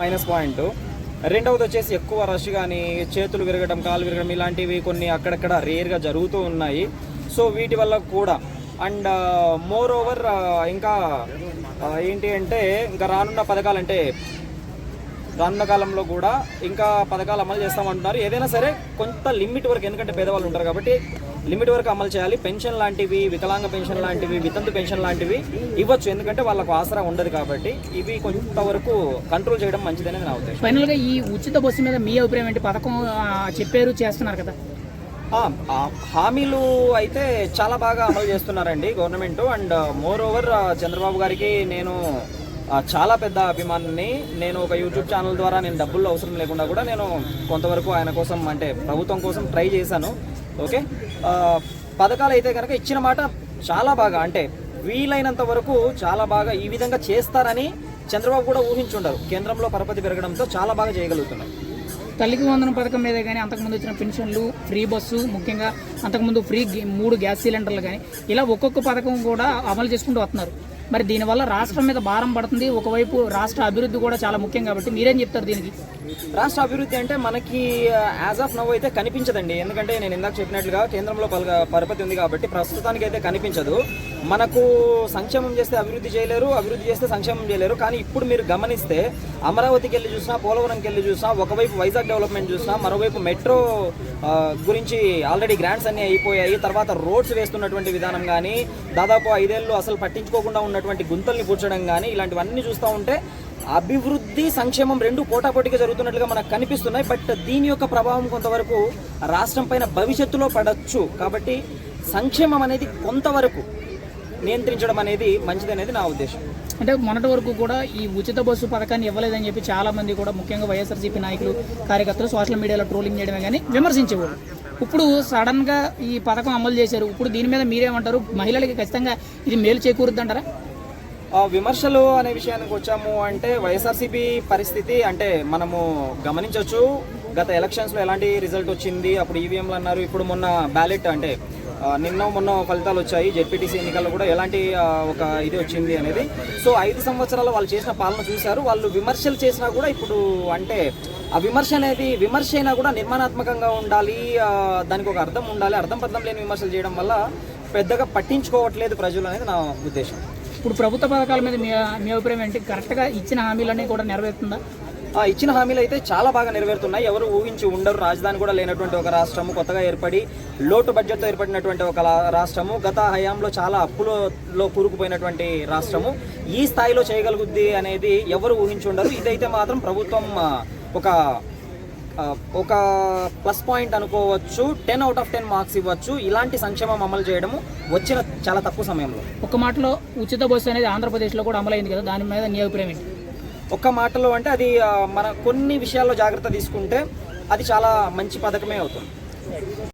Minus point. రెండవది వచ్చేసి ఎక్కువ రష్ కానీ చేతులు విరగడం కాలు విరగడం ఇలాంటివి కొన్ని అక్కడక్కడ రేర్గా జరుగుతూ ఉన్నాయి. సో వీటి వల్ల కూడా. And uh, moreover uh, ఇంకా uh, ఏంటి అంటే ఇంకా రానున్న పథకాలు అంటే కాలంలో కూడా ఇంకా పథకాలు అమలు చేస్తామంటున్నారు. ఏదైనా సరే కొంత లిమిట్ వరకు ఎందుకంటే పేదవాళ్ళు ఉంటారు కాబట్టి లిమిట్ వరకు అమలు చేయాలి. పెన్షన్ లాంటివి వికలాంగ పెన్షన్ లాంటివి వితంతు పెన్షన్ లాంటివి ఇవ్వచ్చు. ఎందుకంటే వాళ్ళకు ఆసరా ఉండదు కాబట్టి ఇవి కొంతవరకు కంట్రోల్ చేయడం మంచిదనేది నా ఉద్దేశం. ఫైనల్గా ఈ ఉచిత బస్సు మీద మీ అభిప్రాయం ఏంటి? పథకం చెప్పారు చేస్తున్నారు కదా. హామీలు అయితే చాలా బాగా అమలు చేస్తున్నారండి government. And moreover Chandrababu గారికి నేను చాలా పెద్ద అభిమానిని నేను ఒక యూట్యూబ్ ఛానల్ ద్వారా నేను డబ్బులు అవసరం లేకుండా కూడా నేను కొంతవరకు ఆయన కోసం అంటే ప్రభుత్వం కోసం ట్రై చేశాను. ఓకే? పథకాలు అయితే కనుక ఇచ్చిన మాట చాలా బాగా అంటే వీలైనంత వరకు చాలా బాగా ఈ విధంగా చేస్తారని చంద్రబాబు కూడా ఊహించుండరు. కేంద్రంలో పరపతి పెరగడంతో చాలా బాగా చేయగలుగుతున్నారు. తల్లికి వందనం పథకం మీద కానీ అంతకుముందు వచ్చిన పెన్షన్లు ఫ్రీ బస్సు ముఖ్యంగా అంతకుముందు ఫ్రీ మూడు గ్యాస్ సిలిండర్లు కానీ ఇలా ఒక్కొక్క పథకం కూడా అమలు చేసుకుంటూ వస్తున్నారు. మరి దీనివల్ల రాష్ట్రం మీద భారం పడుతుంది. ఒకవైపు రాష్ట్ర అభివృద్ధి కూడా చాలా ముఖ్యం కాబట్టి మీరేం చెప్తారు దీనికి? రాష్ట్ర అభివృద్ధి అంటే మనకి యాజ్ ఆఫ్ నవ్ అయితే కనిపించదండి. ఎందుకంటే నేను ఇందాక చెప్పినట్లుగా కేంద్రంలో పలక పరపతి ఉంది కాబట్టి ప్రస్తుతానికి అయితే కనిపించదు. మనకు సంక్షేమం చేస్తే అభివృద్ధి చేయలేరు అభివృద్ధి చేస్తే సంక్షేమం చేయలేరు. కానీ ఇప్పుడు మీరు గమనిస్తే అమరావతికి వెళ్ళి చూసినా పోలవరంకి వెళ్ళి చూసినా ఒకవైపు వైజాగ్ డెవలప్మెంట్ చూసినా మరోవైపు మెట్రో గురించి ఆల్రెడీ గ్రాంట్స్ అన్నీ అయిపోయాయి. తర్వాత రోడ్స్ వేస్తున్నటువంటి విధానం కానీ దాదాపు ఐదేళ్ళు అసలు పట్టించుకోకుండా ఉన్నటువంటి గుంతల్ని పూడ్చడం కానీ ఇలాంటివన్నీ చూస్తూ ఉంటే అభివృద్ధి సంక్షేమం రెండు పోటాపోటీగా జరుగుతున్నట్లుగా మనకు కనిపిస్తున్నాయి. బట్ దీని యొక్క ప్రభావం కొంతవరకు రాష్ట్రం పైన భవిష్యత్తులో పడచ్చు. కాబట్టి సంక్షేమం అనేది కొంతవరకు నియంత్రించడం అనేది మంచిది అనేది నా ఉద్దేశం. అంటే మొన్నటి వరకు కూడా ఈ ఉచిత బస్సు పథకాన్ని ఇవ్వలేదని చెప్పి చాలా మంది కూడా ముఖ్యంగా వైఎస్ఆర్సీపీ నాయకులు కార్యకర్తలు సోషల్ మీడియాలో ట్రోలింగ్ చేయడమే కానీ విమర్శించేవారు. ఇప్పుడు సడన్గా ఈ పథకం అమలు చేశారు. ఇప్పుడు దీని మీద మీరేమంటారు? మహిళలకి ఖచ్చితంగా ఇది మేలు చేకూరుద్దంటారా? ఆ విమర్శలు అనే విషయానికి వచ్చాము అంటే వైఎస్ఆర్సీపీ పరిస్థితి అంటే మనము గమనించవచ్చు గత ఎలక్షన్స్లో ఎలాంటి రిజల్ట్ వచ్చింది? అప్పుడు ఈవీఎంలు అన్నారు. ఇప్పుడు మొన్న బ్యాలెట్ అంటే నిన్న మొన్న ఫలితాలు వచ్చాయి. జెడ్పీటీసీ ఎన్నికల్లో కూడా ఎలాంటి ఒక ఇది వచ్చింది అనేది. సో ఐదు సంవత్సరాలు వాళ్ళు చేసిన పాలన చూశారు. వాళ్ళు విమర్శలు చేసినా కూడా ఇప్పుడు అంటే ఆ విమర్శ అనేది విమర్శ అయినా కూడా నిర్మాణాత్మకంగా ఉండాలి. దానికి ఒక అర్థం ఉండాలి. అర్థం పర్థం లేని విమర్శలు చేయడం వల్ల పెద్దగా పట్టించుకోవట్లేదు ప్రజలు అనేది నా ఉద్దేశం. ఇప్పుడు ప్రభుత్వ పథకాల మీద మీ అభిప్రాయం ఏంటి? కరెక్ట్గా ఇచ్చిన హామీలన్నీ కూడా నెరవేరుతుందా? ఇచ్చిన హామీలు అయితే చాలా బాగా నెరవేరుతున్నాయి. ఎవరు ఊహించి ఉండరు. రాజధాని కూడా లేనటువంటి ఒక రాష్ట్రము కొత్తగా ఏర్పడి లోటు బడ్జెట్తో ఏర్పడినటువంటి ఒక రాష్ట్రము గత హయాంలో చాలా అప్పులలో కూరుకుపోయినటువంటి రాష్ట్రము. ఈ స్థాయిలో చేయగలుగుద్ది అనేది ఎవరు ఊహించి ఉండరు. ఇదైతే మాత్రం ప్రభుత్వం ఒక ఒక ప్లస్ పాయింట్ అనుకోవచ్చు. Ten out of ten marks ఇవ్వచ్చు. ఇలాంటి సంక్షేమం అమలు చేయడము వచ్చిన చాలా తక్కువ సమయంలో. ఒక మాటలో ఉచిత బస్సు అనేది ఆంధ్రప్రదేశ్లో కూడా అమలైంది కదా. దాని మీద నీ అభిప్రాయం ఏంటి? ఒక్క మాటలో అంటే అది మన కొన్ని విషయాల్లో జాగ్రత్త తీసుకుంటే అది చాలా మంచి పథకమే అవుతుంది.